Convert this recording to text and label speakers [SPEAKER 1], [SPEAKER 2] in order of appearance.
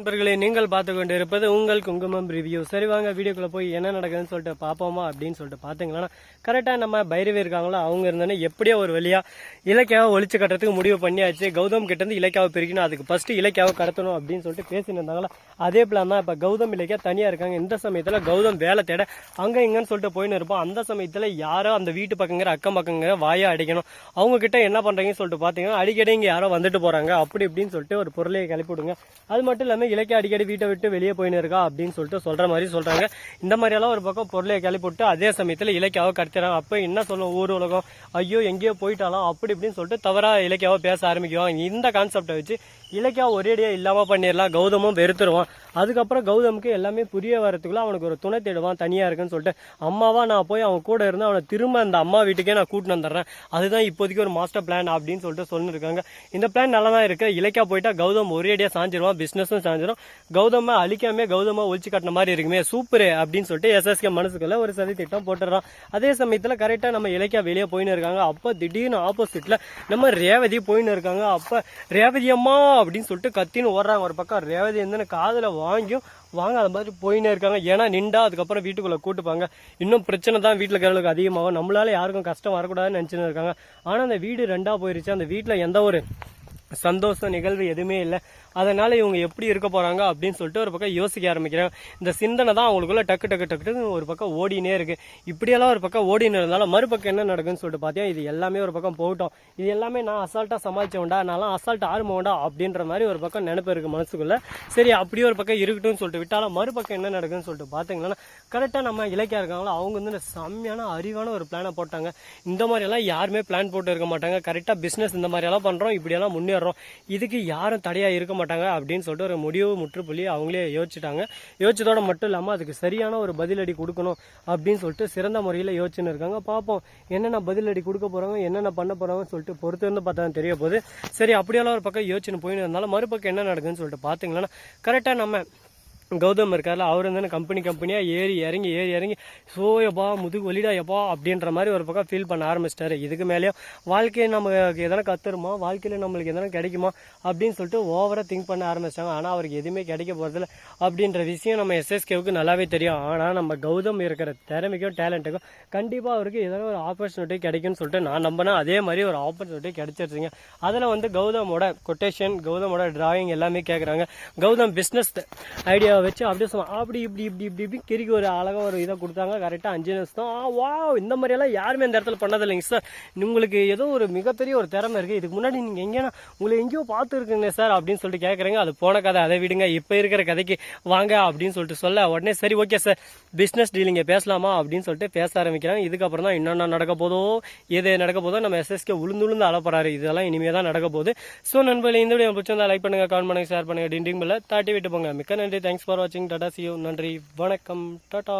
[SPEAKER 1] நண்பர்களே நீங்கள் பார்த்து கொண்டு இருப்பது உங்கள் குங்குமம் ரிவ்யூ சரி வாங்க வீடியோக்குள்ள போய் என்ன நடக்குதுன்னு சொல்லிட்டு பார்ப்போமா அப்படின்னு சொல்லிட்டு பார்த்தீங்களா கரெக்டாக நம்ம பைரவி இருக்காங்களோ? அவங்க இருந்தோன்னே எப்படியோ ஒரு வழியா இலக்கியாவை ஒழிச்சு கட்டுறதுக்கு முடிவு பண்ணியாச்சு. கௌதம் கிட்ட இருந்து இலக்கியாவை பிரிக்கணும். அதுக்கு ஃபர்ஸ்ட் இலக்கியாவை கடத்தணும் அப்படின்னு சொல்லிட்டு பேசின்னு இருந்தாங்களா? அதே பிளான் தான் இப்போ கௌதம் இலக்கியா தனியாக இருக்காங்க. இந்த சமயத்தில் கௌதம் வேலை தேட அங்கே இங்கேன்னு சொல்லிட்டு போயின்னு இருப்போம் அந்த சமயத்தில் யாரோ அந்த வீட்டு பக்கங்கிற அக்கம் பக்கங்கிற வாயை அடிக்கணும். அவங்க கிட்ட என்ன பண்ணுறீங்கன்னு சொல்லிட்டு பார்த்தீங்கன்னா அடிக்கடி இங்கே யாரோ வந்துட்டு போகிறாங்க அப்படி இப்படின்னு சொல்லிட்டு ஒரு பொருளையை கிளப்பி விடுங்க. அது மட்டும் இல்லாமல் இலக்கிய அடிக்கடி வீட்டை விட்டு வெளியே போயின்னு இருக்கா அப்படின்னு சொல்லிட்டு சொல்ற மாதிரி சொல்றாங்க. இந்த மாதிரியெல்லாம் ஒரு பக்கம் பொருளை கிளப்பி விட்டு அதே சமயத்தில் இலக்கியாவை கடத்துறாங்க அப்போ என்ன சொல்லும் ஊர் உலகம்? ஐயோ எங்கேயோ போயிட்டாலும் அப்படி இப்படின்னு சொல்லிட்டு தவறா இலக்கியாவை பேச ஆரம்பிக்குவாங்க இந்த கான்செப்டை வச்சு இலக்கியா ஒரேடியாக இல்லாமல் பண்ணிடலாம். கௌதமும் வெறுத்துருவான். அதுக்கப்புறம் கௌதமுக்கு எல்லாமே புரிய வரதுக்குள்ள அவனுக்கு ஒரு துணை தேடுவான். தனியாக இருக்குன்னு சொல்லிட்டு அம்மாவா நான் போய் அவன் கூட இருந்து அவனை திரும்ப அந்த அம்மா வீட்டுக்கே நான் கூட்டின்னு வந்துடுறேன். அதுதான் இப்போதைக்கு ஒரு மாஸ்டர் பிளான் அப்படின்னு சொல்லிட்டு சொல்லியிருக்காங்க இந்த பிளான் நல்லா தான் இருக்குது இலக்கியா போயிட்டா கௌதம் ஒரேடியாக சாஞ்சிருவான். பிஸ்னஸும் சாஞ்சிரும். கௌதமை அழிக்காமே கௌதமாக ஒழிச்சு கட்டின மாதிரி இருக்குமே. சூப்பர் அப்படின்னு சொல்லிட்டு எஸ்எஸ்கே மனசுக்குள்ள ஒரு சதி திட்டம் போட்டுடுறான். அதே சமயத்தில் கரெக்டாக நம்ம இலக்கியா வெளியே போயின்னு இருக்காங்க. அப்போ திடீர்னு ஆப்போசிட்டில் நம்ம ரேவதி போயின்னு இருக்காங்க. அப்போ ரேவதி அம்மா அப்படின்னு சொல்லிட்டு கத்தின்னு ஓடுறாங்க. ஒரு பக்கம் ரேவதி வந்து காதில் வாங்கியும் வாங்க அது மாதிரி போயின்னே இருக்காங்க. ஏன்னா நின்றா அதுக்கப்புறம் வீட்டுக்குள்ள கூட்டுப்பாங்க. இன்னும் பிரச்சனை தான் வீட்டில் இருக்கிறவங்களுக்கு அதிகமாகும். நம்மளால யாருக்கும் கஷ்டம் வரக்கூடாதுன்னு நினச்சின்னு இருக்காங்க. ஆனால் அந்த வீடு ரெண்டா போயிருச்சு. அந்த வீட்டில் எந்த ஒரு சந்தோஷம் நிகழ்வு எதுவுமே இல்லை. அதனால இவங்க எப்படி இருக்க போறாங்க அப்படின்னு சொல்லிட்டு ஒரு பக்கம் யோசிக்க ஆரம்பிக்கிறாங்க. இந்த சிந்தனை தான் அவங்களுக்குள்ள டக்கு டக்கு டக்கு டக்குன்னு ஒரு பக்கம் ஓடினே இருக்கு. இப்படியெல்லாம் ஒரு பக்கம் ஓடினு இருந்தாலும் மறுபக்கம் என்ன நடக்குன்னு சொல்லிட்டு பார்த்தீங்கன்னா இது எல்லாமே ஒரு பக்கம் போகட்டும். இது எல்லாமே நான் அசால்ட்டா சமாளிச்சவன்டா நான்லாம் அசால்ட் ஆரம்பவன்டா அப்படின்ற மாதிரி ஒரு பக்கம் நினைப்பு இருக்கு மனசுக்குள்ள. சரி அப்படியே ஒரு பக்கம் இருக்கட்டும்னு சொல்லிட்டு விட்டாலும் மறுபக்கம் என்ன நடக்குன்னு சொல்லிட்டு பார்த்தீங்கன்னா கரெக்டாக நம்ம இலக்கியா இருக்காங்களோ அவங்க வந்து செம்மையான அறிவான ஒரு பிளானை போட்டாங்க. இந்த மாதிரி எல்லாம் யாருமே பிளான் போட்டு இருக்க மாட்டாங்க. கரெக்டாக பிஸ்னஸ் இந்த மாதிரி எல்லாம் பண்றோம். இப்படியெல்லாம் முன்னேறோம். இதுக்கு யாரும் தடையாக இருக்க மாட்டாங்க அப்படின்னு சொல்லிட்டு ஒரு முடிவு முற்றுப்புள்ளி அவங்களே யோசிச்சுட்டாங்க. யோசிச்சதோட மட்டும் இல்லாமல் அதுக்கு சரியான ஒரு பதிலடி கொடுக்கணும் அப்படின்னு சொல்லிட்டு சிறந்த முறையில் யோசிச்சுன்னு இருக்காங்க. பார்ப்போம் என்னென்ன பதிலடி கொடுக்க போகிறாங்க என்னென்ன பண்ண போகிறாங்கன்னு சொல்லிட்டு பொறுத்து இருந்து பார்த்தா தெரிய போகுது. சரி அப்படியெல்லாம் ஒரு பக்கம் யோசிச்சுன்னு போயின்னு இருந்தாலும் மறுபக்கம் என்ன நடக்குதுன்னு சொல்லிட்டு பார்த்தீங்கன்னா கரெக்டாக நம்ம கௌதம் இருக்கார்ல அவர் வந்து கம்பெனி கம்பெனியாக ஏறி இறங்கி ஏறி இறங்கி சோயப்பா முதுகு வலிடா எப்பா அப்படின்ற மாதிரி ஒரு பக்கம் ஃபீல் பண்ண ஆரம்பிச்சிட்டாரு. இதுக்கு மேலேயும் வாழ்க்கையை நமக்கு எதனா கத்துருமா? வாழ்க்கையில் நம்மளுக்கு எதனா கிடைக்குமா? அப்படின்னு சொல்லிட்டு ஓவராக திங்க் பண்ண ஆரம்பிச்சிட்டாங்க. ஆனால் அவருக்கு எதுவுமே கிடைக்க போகிறதில்ல அப்படின்ற விஷயம் நம்ம எஸ்எஸ்கேவுக்கு நல்லாவே தெரியும். ஆனால் நம்ம கௌதம் இருக்கிற திறமைக்கும் டேலண்ட்டுக்கும் கண்டிப்பாக அவருக்கு எதனா ஒரு ஆப்பர்ச்சுனிட்டி கிடைக்கும்னு சொல்லிட்டு நான் நம்பினா அதே மாதிரி ஒரு ஆப்பர்ச்சுனிட்டி கிடைச்சிருச்சுங்க. அதில் வந்து கௌதமோட கொட்டேஷன் கௌதமோட டிராயிங் எல்லாமே கேட்குறாங்க கௌதம் பிஸ்னஸ் ஐடியா வச்சு அப்படியே சொல்லுவாங்க அப்படி இப்படி இப்படி இப்படி இப்படி கிரிக்கு ஒரு அழகாக ஒரு இதை கொடுத்தாங்க. கரெக்டாக அஞ்சு நிமிஷம். ஆ வா இந்த மாதிரியெல்லாம் யாருமே இந்த இடத்துல பண்ணதில்லைங்க சார். உங்களுக்கு ஏதோ ஒரு மிகப்பெரிய ஒரு திறமை இருக்குது இதுக்கு முன்னாடி நீங்கள் எங்கேனா உங்களை எங்கேயோ பார்த்துருக்குங்க சார் அப்படின்னு சொல்லிட்டு கேட்குறீங்க அது போன கதை அதை விடுங்க. இப்போ இருக்கிற கதைக்கு வாங்க அப்படின்னு சொல்லிட்டு சொல்ல உடனே சரி ஓகே சார் பிஸ்னஸ் டீலிங்க பேசலாமா அப்படின்னு சொல்லிட்டு பேச ஆரம்பிக்கிறாங்க. இதுக்கப்புறம் தான் என்னென்ன நடக்க போதோ எது நடக்க போதோ நம்ம எஸ்எஸ்கே உளுந்து உளுந்து அளப்பறாரு இதெல்லாம் இனிமே தான் நடக்க போகுது. ஸோ நண்பர்களே இந்த வீடியோ பிடிச்சிருந்தா லைக் பண்ணுங்க கமெண்ட் பண்ணுங்க ஷேர் பண்ணுங்க. டிண்டிங் பில்ல தாட்டி விட்டு போங்க. மிக்க நன்றி. தேங்க்ஸ் தேங்க்ஸ் ஃபார் வாட்சிங் டாடா சியூ நன்றி வணக்கம் டாடா